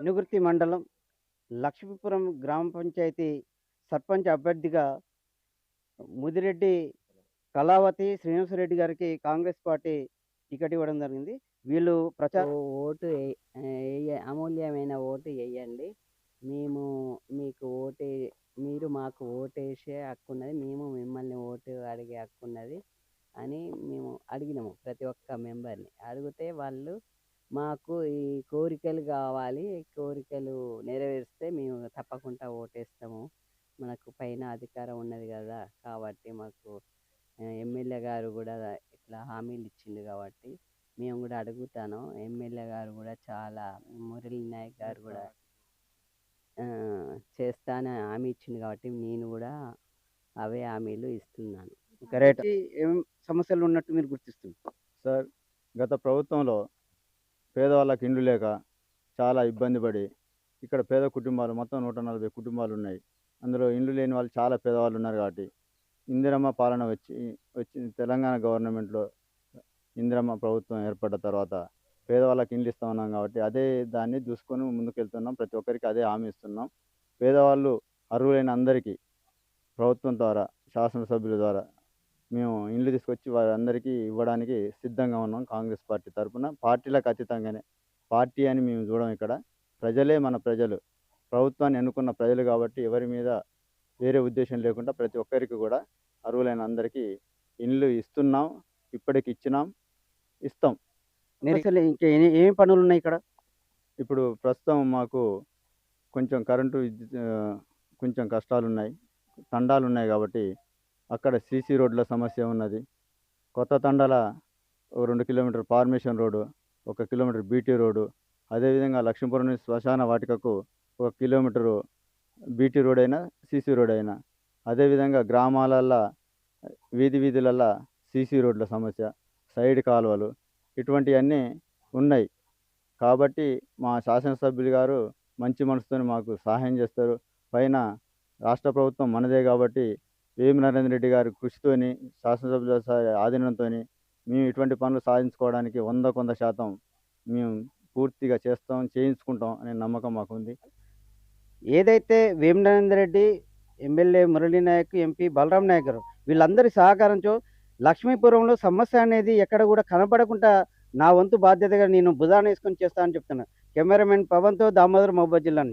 ఇనుగుర్తి మండలం లక్ష్మీపురం గ్రామ పంచాయతీ సర్పంచ్ అభ్యర్థిగా ముదిరెడ్డి కళావతి శ్రీనివాసరెడ్డి గారికి కాంగ్రెస్ పార్టీ టికెట్ ఇవ్వడం జరిగింది. వీళ్ళు ప్రచార ఓటు అమూల్యమైన ఓటు వేయండి. మేము మీకు ఓటే మీరు మాకు ఓటేసే హక్కు ఉన్నది. మేము మిమ్మల్ని ఓటు అడిగే హక్కు ఉన్నది అని మేము అడిగినాము ప్రతి ఒక్క మెంబర్ని. అడిగితే వాళ్ళు మాకు ఈ కోరికలు కావాలి. కోరికలు నెరవేరిస్తే మేము తప్పకుండా ఓటేస్తాము. మనకు పైన అధికారం ఉన్నది కదా! కాబట్టి మాకు ఎమ్మెల్యే గారు కూడా ఇట్లా హామీలు ఇచ్చిండు కాబట్టి మేము కూడా అడుగుతాను. ఎమ్మెల్యే గారు కూడా చాలా మురళీ నాయక్ గారు కూడా చేస్తానని హామీ ఇచ్చింది కాబట్టి నేను కూడా అవే హామీలు ఇస్తున్నాను. కరెక్ట్ ఏం సమస్యలు ఉన్నట్టు మీరు గుర్తిస్తుంది సార్ గత ప్రభుత్వంలో పేదవాళ్ళకి ఇండ్లు లేక చాలా ఇబ్బంది పడి ఇక్కడ పేద కుటుంబాలు మొత్తం నూట నలభై కుటుంబాలు ఉన్నాయి. అందులో ఇండ్లు లేని వాళ్ళు చాలా పేదవాళ్ళు ఉన్నారు కాబట్టి ఇందిరమ్మ పాలన వచ్చి వచ్చి తెలంగాణ గవర్నమెంట్లో ఇందిరమ్మ ప్రభుత్వం ఏర్పడ్డ తర్వాత పేదవాళ్ళకి ఇండ్లు ఇస్తా ఉన్నాం కాబట్టి అదే దాన్ని చూసుకొని ముందుకెళ్తున్నాం. ప్రతి ఒక్కరికి అదే హామీ ఇస్తున్నాం. పేదవాళ్ళు అర్హులైన అందరికీ ప్రభుత్వం ద్వారా శాసనసభ్యుల ద్వారా మేము ఇండ్లు తీసుకొచ్చి వారందరికీ ఇవ్వడానికి సిద్ధంగా ఉన్నాం కాంగ్రెస్ పార్టీ తరఫున పార్టీలకు అతీతంగానే పార్టీ అని మేము చూడం ఇక్కడ. ప్రజలే మన ప్రజలు. ప్రభుత్వాన్ని ఎన్నుకున్న ప్రజలు కాబట్టి ఎవరి మీద వేరే ఉద్దేశం లేకుండా ప్రతి ఒక్కరికి కూడా అర్హులైన అందరికీ ఇండ్లు ఇస్తున్నాం ఇప్పటికి ఇచ్చినాం ఇస్తాం. అసలు ఇంకా ఏ- పనులు ఉన్నాయి ఇక్కడ? ఇప్పుడు ప్రస్తుతం మాకు కొంచెం కరెంటు కొంచెం కష్టాలు ఉన్నాయి తండాలు ఉన్నాయి కాబట్టి అక్కడ సీసీ రోడ్ల సమస్య ఉన్నది. కొత్త తండాల రెండు కిలోమీటర్ ఫార్మేషన్ రోడ్డు ఒక కిలోమీటర్ బీటీ రోడ్డు అదేవిధంగా లక్ష్మీపురం నుంచి శ్మశాన వాటికకు ఒక కిలోమీటరు బీటీ రోడ్ అయినా సీసీ రోడ్ అయినా అదేవిధంగా గ్రామాలల్లో వీధి వీధులల్లో సీసీ రోడ్ల సమస్య సైడ్ కాలువలు ఇటువంటివన్నీ ఉన్నాయి. కాబట్టి మా శాసనసభ్యులు గారు మంచి మనసుతో మాకు సహాయం చేస్తారు. పైన రాష్ట్ర ప్రభుత్వం మనదే కాబట్టి వేమి నరేంద్ర రెడ్డి గారి కృషితోని శాసనసభ్యుల ఆధీనంతో మేము ఇటువంటి పనులు సాధించుకోవడానికి వంద కొంద శాతం మేము పూర్తిగా చేస్తాం చేయించుకుంటాం అనే నమ్మకం మాకుంది. ఏదైతే ఏదైతే వేమనరేందర్ రెడ్డి ఎమ్మెల్యే మురళీ నాయక్ ఎంపీ బలరాం నాయక్ గారు వీళ్ళందరి సహకారంతో లక్ష్మీపురంలో సమస్య అనేది ఎక్కడ కూడా కనపడకుండా నా వంతు బాధ్యతగా నేను భుజాన వేసుకొని చేస్తానని చెప్తున్నాను కెమెరామెన్ పవన్తో దామోదర్ మహబూబ్ జిల్లా